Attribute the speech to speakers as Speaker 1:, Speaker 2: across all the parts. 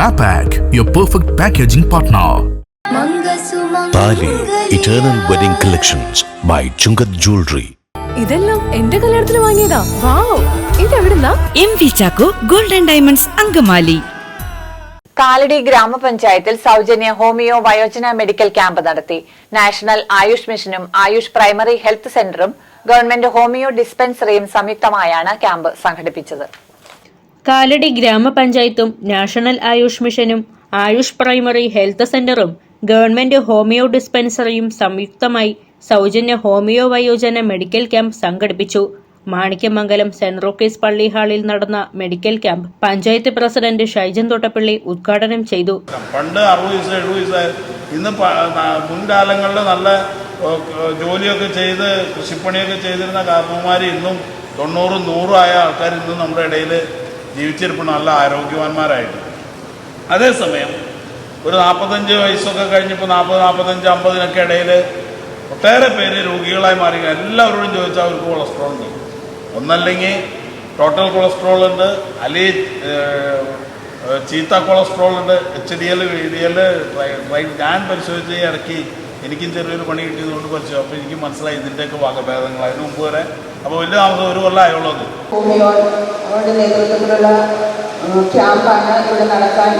Speaker 1: Mapac, your perfect packaging partner.
Speaker 2: Thali eternal wedding collections by Chungath jewellery
Speaker 3: ഇതെല്ലാം എന്റെ കല്യാണത്തിന് വാങ്ങിയതാ. Wow. ഇതെവിടുന്നാ
Speaker 4: M V Chacko golden diamonds Angamaly.
Speaker 5: Kalady ഗ്രാമപഞ്ചായത്തിൽ സൗജന്യ homeo വയോജന മെഡിക്കൽ ക്യാമ്പ് നടത്തി. നാഷണൽ ആയുഷ് മിഷനും ആയുഷ് പ്രൈമറി ഹെൽത്ത് സെന്ററും ഗവൺമെന്റ് ഹോമിയോ ഡിസ്പെൻസറിയും സംയുക്തമായാണ് ക്യാമ്പ് സംഘടിപ്പിച്ചത്.
Speaker 6: കാലടി ഗ്രാമപഞ്ചായത്തും നാഷണൽ ആയുഷ് മിഷനും ആയുഷ് പ്രൈമറി ഹെൽത്ത് സെന്ററും ഗവൺമെന്റ് ഹോമിയോ ഡിസ്പെൻസറിയും സംയുക്തമായി സൗജന്യ ഹോമിയോ വയോജന മെഡിക്കൽ ക്യാമ്പ് സംഘടിപ്പിച്ചു. മാണിക്യമംഗലം സെന്റ് റോക്കീസ് പള്ളി ഹാളിൽ നടന്ന medical camp panchayat president Shaijan Thottappally ഉദ്ഘാടനം ചെയ്തു.
Speaker 7: പണ്ട് അറുപത് വയസ്സ് എഴുപത് വയസ്സായ ഇന്ന് മുൻകാലങ്ങളിൽ നല്ല ജോലിയൊക്കെ ചെയ്ത് കൃഷിപ്പണിയൊക്കെ ചെയ്തിരുന്ന കാരണവന്മാർ ഇന്നും തൊണ്ണൂറും നൂറും ആയ ആൾക്കാർ ഇന്നും നമ്മുടെ ഇടയിൽ ജീവിച്ചിരിപ്പുണ്ട് നല്ല ആരോഗ്യവാന്മാരായിട്ട്. അതേസമയം ഒരു നാൽപ്പത്തഞ്ച് വയസ്സൊക്കെ കഴിഞ്ഞപ്പോൾ നാൽപ്പത് നാൽപ്പത്തഞ്ച് അമ്പതിനൊക്കെ ഇടയിൽ ഒട്ടേറെ പേര് രോഗികളായി മാറി. എല്ലാവരോടും ചോദിച്ചാൽ അവർക്ക് കൊളസ്ട്രോൾ ഉണ്ട്. ഒന്നല്ലെങ്കിൽ ടോട്ടൽ കൊളസ്ട്രോൾ ഉണ്ട്. അല്ലെങ്കിൽ ചീത്ത കൊളസ്ട്രോൾ ഉണ്ട്. H D L V D L ഞാൻ പരിശോധിച്ച് ഇറക്കി എനിക്കും ചെറിയൊരു പണി കിട്ടിയതുകൊണ്ട് പരിശോധിച്ചു അപ്പോൾ എനിക്ക് മനസ്സിലായി ഇതിന്റെയൊക്കെ വകഭേദങ്ങൾ. അതിന് മുമ്പ് വരെ അപ്പോൾ വലിയ താമസം ഒരു കൊല്ലം ആയുള്ളത്
Speaker 8: അവരുടെ നേതൃത്വത്തിലുള്ള ക്യാമ്പാണ് ഇവിടെ നടക്കാൻ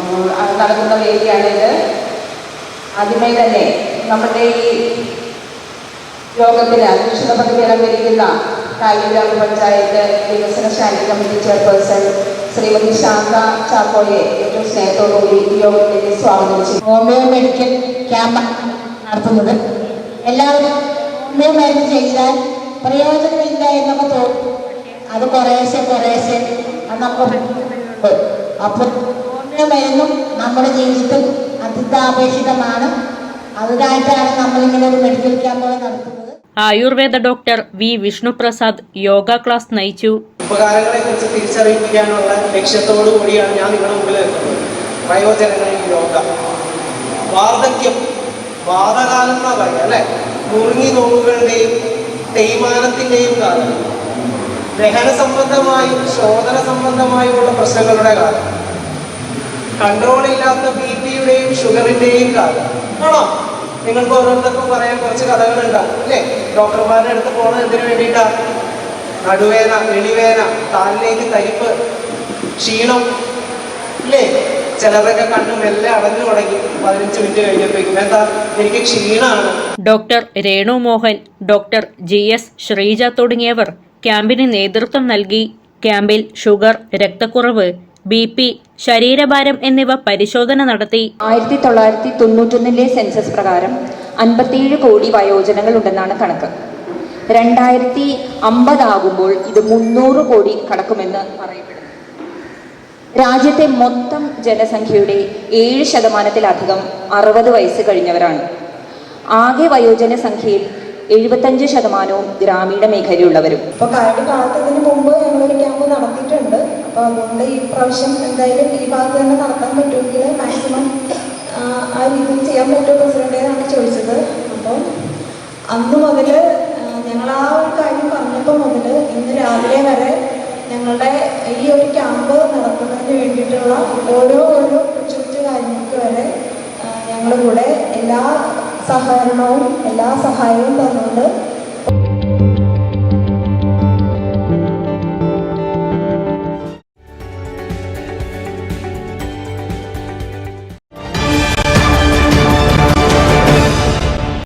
Speaker 8: ഉം, അത് നടക്കുന്ന വേദിയാണിത് ആദ്യമേ തന്നെ നമ്മുടെ ഈ യോഗത്തിന് അധ്യക്ഷത പദവി അലങ്കരിക്കുന്ന കായിക വികസന standing committee chairperson Shrimati Shantha ചാക്കോയെ ഏറ്റവും സ്നേഹത്തോടുകൂടി ഈ യോഗത്തിലേക്ക് സ്വാഗതം ചെയ്തു
Speaker 9: ഹോമിയോ മെഡിക്കൽ ക്യാമ്പ് നടത്തുന്നത്. എല്ലാവരും ഹോമിയോ മരുന്ന് ചെയ്താൽ പ്രയോജനമില്ല എന്നൊക്കെ തോന്നും. അത് കുറേശ്ശെ കുറേശ്ശെ അത് നമുക്ക്. അപ്പോൾ മരുന്നും നമ്മുടെ ജീവിതത്തിൽ അത്യന്താപേക്ഷിതമാണ് അതിനായിട്ടാണ് നമ്മളിങ്ങനെ ഒരു മെഡിക്കൽ ക്യാമ്പുകൾ നടത്തുന്നത്.
Speaker 6: Ayurveda doctor V Vishnuprasad yoga class നയിച്ചു.
Speaker 10: ഉപകാരങ്ങളെ കുറിച്ച് തിരിച്ചറിയിക്കാനുള്ള ലക്ഷ്യത്തോടു കൂടിയാണ് ഞാൻ നിങ്ങളുടെ മുമ്പിൽ എത്തുന്നത്. വയോജനങ്ങളിൽ യോഗ വാർദ്ധക്യം വാദകാലം എന്നാ പറയുക അല്ലെ? മുറുങ്ങി നോവുകളുടെയും തേയ്മാനത്തിന്റെയും കാലം. ദഹന സംബന്ധമായും ശോധന സംബന്ധമായുമുള്ള പ്രശ്നങ്ങളുടെ കാലം. കൺട്രോൾ ഇല്ലാത്ത ബി പിയുടെയും ഷുഗറിന്റെയും കാലം. ആണോ? നിങ്ങൾക്ക് ഓരോരുത്തർക്കും പറയാൻ കുറച്ച് കഥകളുണ്ടാവും അല്ലേ? ഡോക്ടർമാരുടെ അടുത്ത് പോകുന്നത് എന്തിനു വേണ്ടിയിട്ടാണ് നടുവേന എളിവേന കാലിലേക്ക് തരിപ്പ് ക്ഷീണം ഇല്ലേ ചിലരൊക്കെ കണ്ണു മെല്ലെ അടഞ്ഞു തുടങ്ങി പതിനഞ്ച് മിനിറ്റ് കഴിഞ്ഞപ്പോഴേക്കും. എന്താ എനിക്ക് ക്ഷീണമാണ്
Speaker 6: doctor Renu Mohan doctor G S Sreeja തുടങ്ങിയവർ ക്യാമ്പിന് നേതൃത്വം നൽകി. ക്യാമ്പിൽ ഷുഗർ രക്തക്കുറവ് ബി പി ശരീരഭാരം എന്നിവ പരിശോധന നടത്തി.
Speaker 8: ആയിരത്തി തൊള്ളായിരത്തി തൊണ്ണൂറ്റൊന്നിലെ സെൻസസ് പ്രകാരം അൻപത്തിയേഴ് കോടി വയോജനങ്ങൾ ഉണ്ടെന്നാണ് കണക്ക്. രണ്ടായിരത്തി അമ്പതാകുമ്പോൾ ഇത് മുന്നൂറ് കോടി കടക്കുമെന്ന് പറയപ്പെടുന്നു. രാജ്യത്തെ മൊത്തം ജനസംഖ്യയുടെ ഏഴ് ശതമാനത്തിലധികം അറുപത് വയസ്സ് കഴിഞ്ഞവരാണ്. ആകെ വയോജന സംഖ്യയിൽ എഴുപത്തഞ്ച് ശതമാനവും ഗ്രാമീണ മേഖലയുള്ളവരും
Speaker 9: അപ്പോൾ കഴിഞ്ഞ കാലത്തതിന് മുമ്പ് ഞങ്ങളൊരു ക്യാമ്പ് നടത്തിയിട്ടുണ്ട്. അപ്പോൾ അതുകൊണ്ട് ഈ പ്രാവശ്യം എന്തായാലും ഈ ഭാഗത്ത് തന്നെ നടത്താൻ പറ്റുമെങ്കിൽ മാക്സിമം ആ രീതിയിൽ ചെയ്യാൻ പറ്റുമോ പ്രസിഡന്റേതാണ് ചോദിച്ചത്. അപ്പം അന്ന് മുതൽ ഞങ്ങൾ ആ ഒരു കാര്യം പറഞ്ഞപ്പോൾ മുതൽ ഇന്ന് രാവിലെ വരെ ഞങ്ങളുടെ ഈ ഒരു ക്യാമ്പ് നടത്തുന്നതിന് വേണ്ടിയിട്ടുള്ള ഓരോ ഓരോ കൊച്ചു കാര്യങ്ങൾക്ക് വരെ ഞങ്ങളുടെ കൂടെ എല്ലാ സഹകരണവും എല്ലാ സഹായവും തന്നുകൊണ്ട്